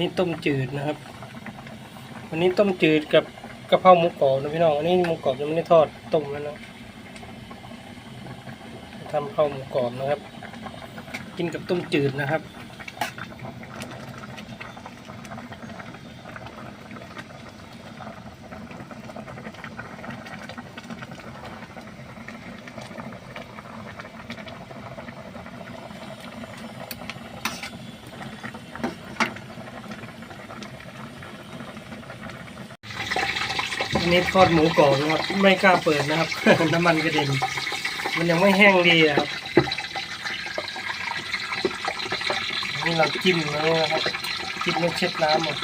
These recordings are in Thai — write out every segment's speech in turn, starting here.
นี้ต้มจืดนะครับ วันนี้ต้มจืดกับกะเพราหมูกรอบนะพี่น้องอันนี้หมูกรอบยังไม่ได้ทอดต้มแล้วนะทำกะเพาหมูกรอบนะครับ กินกับต้มจืดนะครับ นี้ทอดหมูกรอบนะครับ ไม่กล้าเปิดนะครับ น้ำมันกระเด็น มันยังไม่แห้งดีอะครับนี่เราจิ้มแล้วนะครับจิ้มแล้วเช็ดน้ำหมด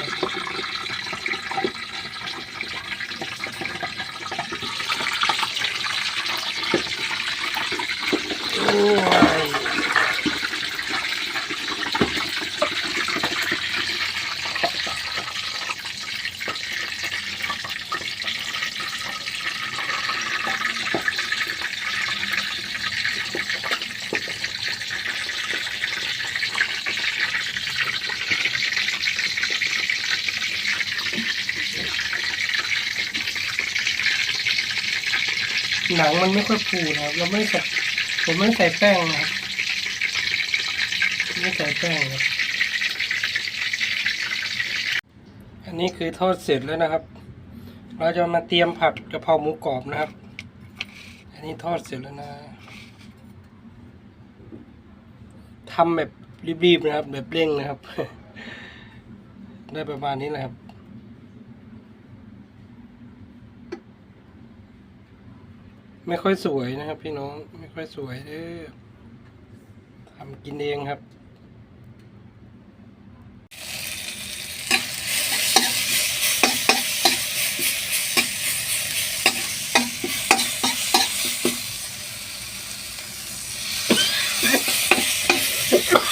หนังมันไม่ค่อยฟูนะครับเราไม่ใส่ผมไม่ใส่แป้งนะครับไม่ใส่แป้งครับ อันนี้คือทอดเสร็จแล้วนะครับ เราจะมาเตรียมผัดกะเพราหมูกรอบนะครับ อันนี้ทอดเสร็จแล้วนะทำแบบรีบๆนะครับ แบบเร่งนะครับ ได้ประมาณนี้แหละครับ ไม่ค่อยสวยนะครับ พี่น้องไม่ค่อยสวยเด้อทำกินเองครับ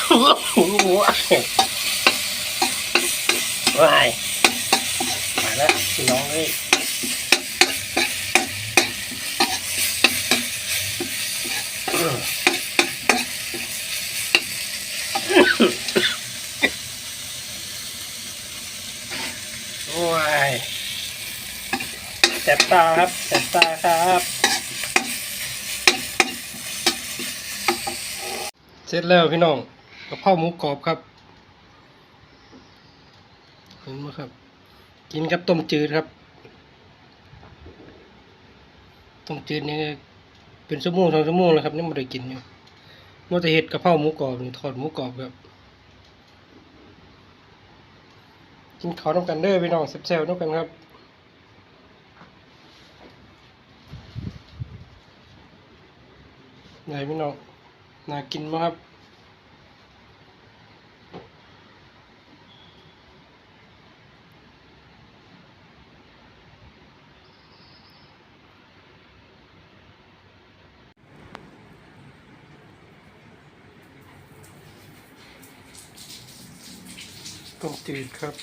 โอ้โหว้ายมาแล้วพี่น้องเลย โอ้ยแสบตาครับแสบตาครับ เสร็จแล้วพี่น้องกะเพราหมูกรอบครับ เห็นไหมครับ กินกับต้มจืดครับ ต้มจืดนี่ เป็นชั่วโมงสองชั่วโมงแล้วครับนี่ไม่ได้กินอยู่มัวแต่เห็ดกระเพราหมูกรอบนี่ทอดหมูกรอบครับกินข้าวน้ำกันเด้อพี่น้องแซ่บๆน้ำกันครับไหนพี่น้องน่ากินมากครับ ต้มจืดครับ